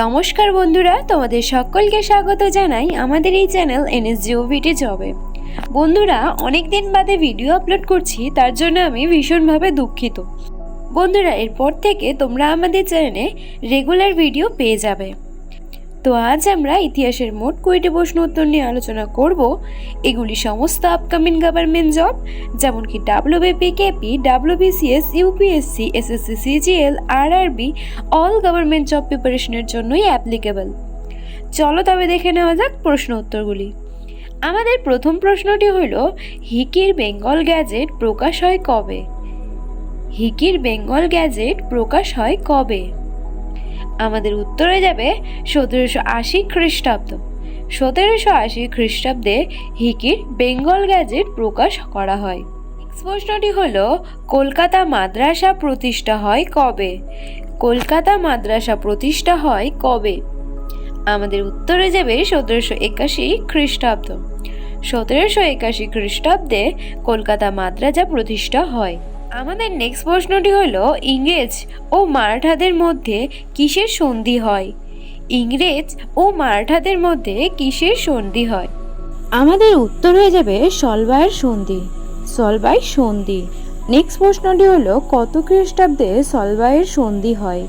নমস্কার বন্ধুরা, তোমাদের সকলকে স্বাগত জানাই আমাদের এই চ্যানেল এনএসজিওভিটি জবে। বন্ধুরা অনেক দিন বাদে ভিডিও আপলোড করছি, তার জন্য আমি ভীষণভাবে দুঃখিত। বন্ধুরা, এরপর থেকে তোমরা আমাদের চ্যানেলে রেগুলার ভিডিও পেয়ে যাবে। তো আজ আমরা ইতিহাসের মোট কুড়িটি প্রশ্ন উত্তর নিয়ে আলোচনা করব। এগুলি সমস্ত আপকামিং গভর্নমেন্ট জব যেমন কি WBP KP WBCS UPSC SSC CGL RRB all government job প্রিপারেশনের জন্যই অ্যাপ্লিকেবল চলো তবে দেখে নেওয়া যাক প্রশ্ন উত্তরগুলি। আমাদের প্রথম প্রশ্নটি হলো, হিকির বেঙ্গল গ্যাজেট প্রকাশ হয় কবে? হিকির বেঙ্গল গ্যাজেট প্রকাশ হয় কবে? আমাদের উত্তরে যাবে সতেরোশো আশি খ্রিস্টাব্দ। সতেরোশো আশি খ্রিস্টাব্দে হিকির বেঙ্গল গ্যাজেট প্রকাশ করা হয়। প্রশ্নটি হল, কলকাতা মাদ্রাসা প্রতিষ্ঠা হয় কবে? কলকাতা মাদ্রাসা প্রতিষ্ঠা হয় কবে? আমাদের উত্তরে যাবে সতেরোশো একাশি খ্রিস্টাব্দ। সতেরোশো একাশি খ্রিস্টাব্দে কলকাতা মাদ্রাসা প্রতিষ্ঠা হয়। আমাদের নেক্সট প্রশ্নটি হলো, ইংরেজ ও মারাঠাদের মধ্যে কিসের সন্ধি হয়? ইংরেজ ও মারাঠাদের মধ্যে কিসের সন্ধি হয়? আমাদের উত্তর হয়ে যাবে সলবায়ের সন্ধি, সলবাই সন্ধি। নেক্সট প্রশ্নটি হলো, কত খ্রিস্টাব্দে সলবায়ের সন্ধি হয়?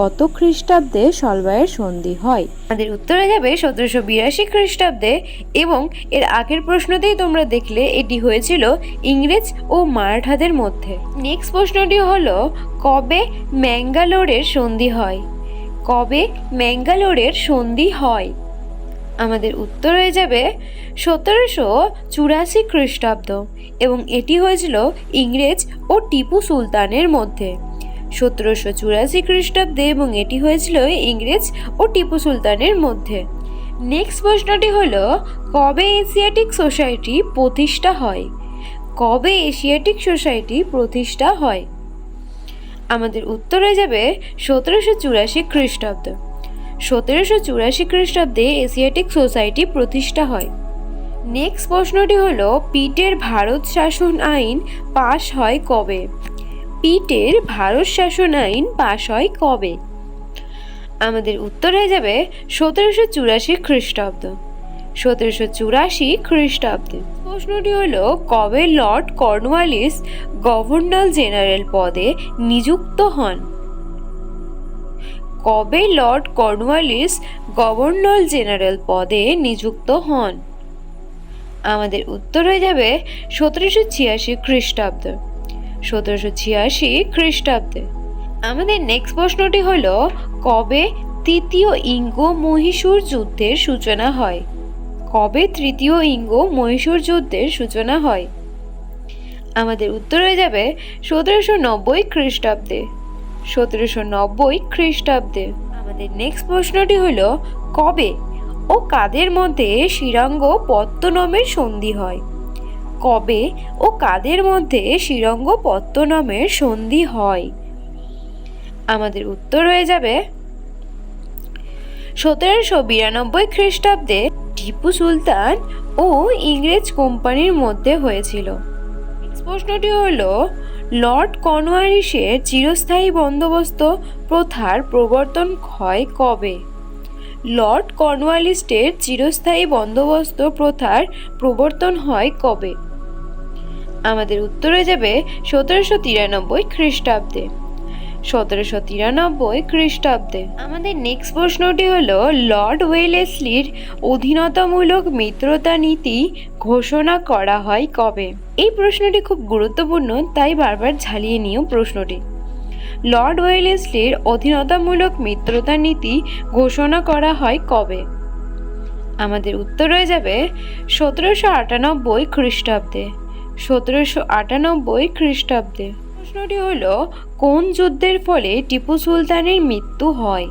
কত খ্রিস্টাব্দে সলবায়ের সন্ধি হয়? আমাদের উত্তরে যাবে সতেরোশো বিরাশি খ্রিস্টাব্দে এবং এর আগের প্রশ্নতেই তোমরা দেখলে এটি হয়েছিল ইংরেজ ও মারাঠাদের মধ্যে। নেক্সট প্রশ্নটি হলো, কবে ম্যাঙ্গালোরের সন্ধি হয়? কবে ম্যাঙ্গালোরের সন্ধি হয়? আমাদের উত্তর হয়ে যাবে সতেরোশো চুরাশি খ্রিস্টাব্দ এবং এটি হয়েছিল ইংরেজ ও টিপু সুলতানের মধ্যে। সতেরোশো চুরাশি খ্রিস্টাব্দে এবং এটি হয়েছিল ইংরেজ ও টিপু সুলতানের মধ্যে। নেক্সট প্রশ্নটি হল, কবে এশিয়াটিক সোসাইটি প্রতিষ্ঠা হয়? কবে এশিয়াটিক সোসাইটি প্রতিষ্ঠা হয়? আমাদের উত্তর হয়ে যাবে সতেরোশো চুরাশি খ্রিস্টাব্দ। সতেরোশো চুরাশি খ্রিস্টাব্দে এশিয়াটিক সোসাইটি প্রতিষ্ঠা হয়। নেক্সট প্রশ্নটি হলো, পিটের ভারত শাসন আইন পাশ হয় কবে? পিটের ভারত শাসন আইন পাশ হয় কবে? আমাদের উত্তর হয়ে যাবে সতেরোশো চুরাশি খ্রিস্টাব্দ। সতেরোশো চুরাশি খ্রিস্টাব্দে। প্রশ্নটি হলো, কবে লর্ড কর্নওয়ালিস গভর্নর জেনারেল পদে নিযুক্ত হন? কবে লর্ড কর্নওয়ালিস গভর্নর জেনারেল পদে নিযুক্ত হন? আমাদের উত্তর হয়ে যাবে সতেরোশো ছিয়াশি খ্রিস্টাব্দ। সতেরোশো ছিয়াশি খ্রিস্টাব্দে। আমাদের নেক্সট প্রশ্নটি হল, কবে তৃতীয় ইঙ্গ মহীশূর যুদ্ধের সূচনা হয়? কবে তৃতীয় ইঙ্গ মহীশূর যুদ্ধের সূচনা হয়? আমাদের উত্তর হয়ে যাবে সতেরোশো নব্বই খ্রিস্টাব্দে। সতেরোশো নব্বই খ্রিস্টাব্দে। আমাদের নেক্সট প্রশ্নটি হল, কবে ও কাদের মধ্যে শিরাঙ্গ পত্তনমের সন্ধি হয়? কবে ও কাদের মধ্যে শ্রীরঙ্গ পত্তনমের সন্ধি হয়? আমাদের উত্তর হয়ে যাবে সতেরোশো বিরানব্বই খ্রিস্টাব্দে টিপু সুলতান ও ইংরেজ কোম্পানির মধ্যে হয়েছিল। প্রশ্নটি হলো, লর্ড কর্নওয়ালিসের চিরস্থায়ী বন্দোবস্ত প্রথার প্রবর্তন হয় কবে? লর্ড কর্নওয়ালিস্টের চিরস্থায়ী বন্দোবস্ত প্রথার প্রবর্তন হয় কবে? আমাদের উত্তরে যাবে সতেরোশো তিরানব্বই খ্রিস্টাব্দে। সতেরোশো তিরানব্বই খ্রিস্টাব্দে। আমাদের নেক্সট প্রশ্নটি হলো, লর্ড ওয়েলেসলির অধীনতামূলক মিত্রতা নীতি ঘোষণা করা হয় কবে? এই প্রশ্নটি খুব গুরুত্বপূর্ণ, তাই বারবার ঝালিয়ে নিও প্রশ্নটি। লর্ড ওয়েলেসলির অধীনতামূলক মিত্রতা নীতি ঘোষণা করা হয় কবে? আমাদের উত্তর হয়ে যাবে সতেরোশো আটানব্বই খ্রিস্টাব্দে। সতেরোশো আটানব্বই খ্রিস্টাব্দে। প্রশ্নটি হলো, কোন যুদ্ধের ফলে টিপু সুলতানের মৃত্যু হয়?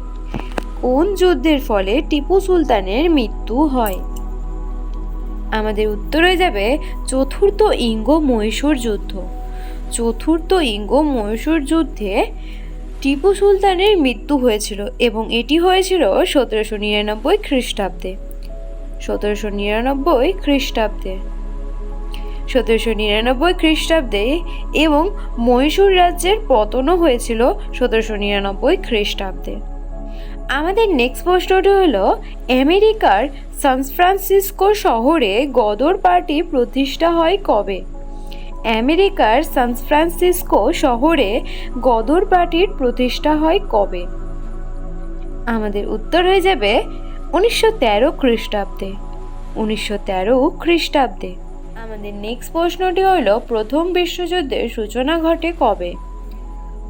কোন যুদ্ধের ফলে টিপু সুলতানের মৃত্যু হয়? আমাদের উত্তর যাবে, চতুর্থ ইঙ্গ মহীশূর যুদ্ধ। চতুর্থ ইঙ্গ মহীশূর যুদ্ধে টিপু সুলতানের মৃত্যু হয়েছিল এবং এটি হয়েছিল সতেরোশো নিরানব্বই খ্রিস্টাব্দে। সতেরোশো নিরানব্বই খ্রিস্টাব্দে। সতেরোশো নিরানব্বই খ্রিস্টাব্দে এবং মহীশূর রাজ্যের পতনও হয়েছিল সতেরোশো নিরানব্বই খ্রিস্টাব্দে। আমাদের নেক্সট প্রশ্নটি হলো, আমেরিকার সান ফ্রান্সিসকো শহরে গদর পার্টি প্রতিষ্ঠা হয় কবে? আমেরিকার সান ফ্রান্সিসকো শহরে গদর পার্টির প্রতিষ্ঠা হয় কবে? আমাদের উত্তর হয়ে যাবে উনিশশো তেরো খ্রিস্টাব্দে। উনিশশো তেরো খ্রিস্টাব্দে। আমাদের নেক্সট প্রশ্নটি হলো, প্রথম বিশ্বযুদ্ধের সূচনা ঘটে কবে?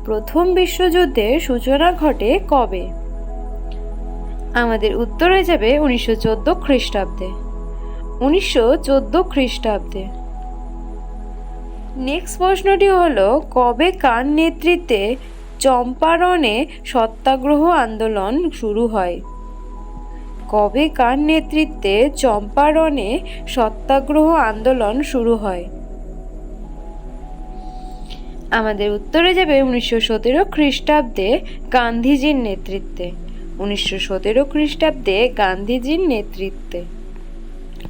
প্রথম বিশ্বযুদ্ধের সূচনা ঘটে কবে? আমাদের উত্তর হয়ে যাবে উনিশশো চোদ্দ খ্রিস্টাব্দে। উনিশশো চোদ্দ খ্রিস্টাব্দে। নেক্সট প্রশ্নটি হলো, কবে কার নেতৃত্বে চম্পারণে সত্যাগ্রহ আন্দোলন শুরু হয়? কবে কার নেতৃত্বে চম্পারণে সত্যাগ্রহ আন্দোলন শুরু হয়? আমাদের উত্তরে যাবে উনিশশো সতেরো খ্রিস্টাব্দে গান্ধীজির নেতৃত্বে। উনিশশো সতেরো খ্রিস্টাব্দে গান্ধীজির নেতৃত্বে।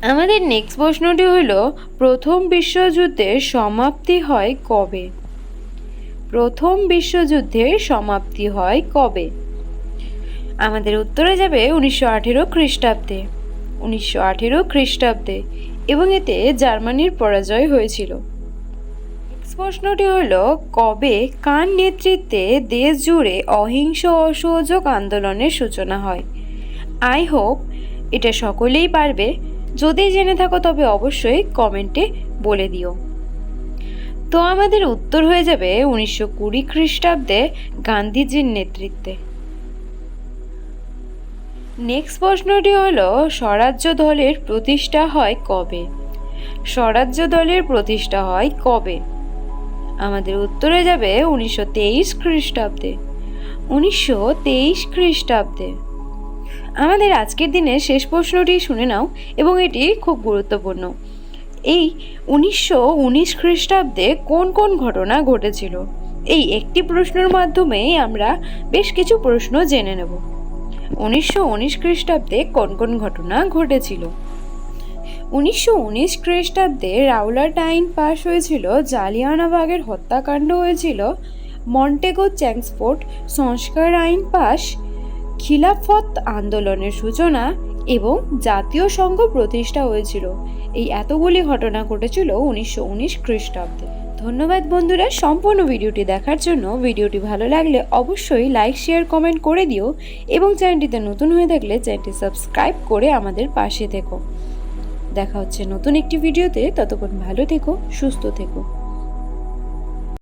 আমাদের নেক্সট প্রশ্নটি হল, প্রথম বিশ্বযুদ্ধের সমাপ্তি হয় কবে? প্রথম বিশ্বযুদ্ধের সমাপ্তি হয় কবে? আমাদের উত্তরে যাবে উনিশশো আঠেরো খ্রিস্টাব্দে। উনিশশো আঠেরো খ্রিস্টাব্দে এবং এতে জার্মানির পরাজয় হয়েছিল। প্রশ্নটি হল, কবে কার নেতৃত্বে দেশ জুড়ে অহিংস অসহযোগ আন্দোলনের সূচনা হয়? আই হোপ এটা সকলেই পারবে। যদি জেনে থাকো তবে অবশ্যই কমেন্টে বলে দিও। তো আমাদের উত্তর হয়ে যাবে উনিশশো কুড়ি খ্রিস্টাব্দে গান্ধীজির নেতৃত্বে। নেক্সট প্রশ্নটি হলো, স্বরাজ্য দলের প্রতিষ্ঠা হয় কবে? স্বরাজ্য দলের প্রতিষ্ঠা হয় কবে? আমাদের উত্তরে যাবে উনিশশো তেইশ খ্রিস্টাব্দে। উনিশশো তেইশ খ্রিস্টাব্দে। আমাদের আজকের দিনের শেষ প্রশ্নটি শুনে নাও এবং এটি খুব গুরুত্বপূর্ণ। এই উনিশশো উনিশ খ্রিস্টাব্দে কোন কোন ঘটনা ঘটেছিল? এই একটি প্রশ্নের মাধ্যমেই আমরা বেশ কিছু প্রশ্ন জেনে নেব। উনিশশো উনিশ খ্রিস্টাব্দে কোন কোন ঘটনা ঘটেছিল? উনিশশো উনিশ খ্রিস্টাব্দে রাউলাট আইন পাশ হয়েছিল, জালিয়ানাবাগের হত্যাকাণ্ড হয়েছিল, মন্টেগো চ্যাংসফোর্ট সংস্কার আইন পাশ, খিলাফত আন্দোলনের সূচনা এবং জাতীয় সংঘ প্রতিষ্ঠা হয়েছিল। এই এতগুলি ঘটনা ঘটেছিল উনিশশো উনিশ খ্রিস্টাব্দে। ধন্যবাদ বন্ধুরা সম্পূর্ণ ভিডিওটি দেখার জন্য। ভিডিওটি ভালো লাগলে অবশ্যই লাইক, শেয়ার, কমেন্ট করে দিও এবং চ্যানেলটিতে নতুন হয়ে থাকলে চ্যানেলটি সাবস্ক্রাইব করে আমাদের পাশে থেকো। দেখা হচ্ছে নতুন একটি ভিডিওতে। ততক্ষণ ভালো থেকো, সুস্থ থেকো।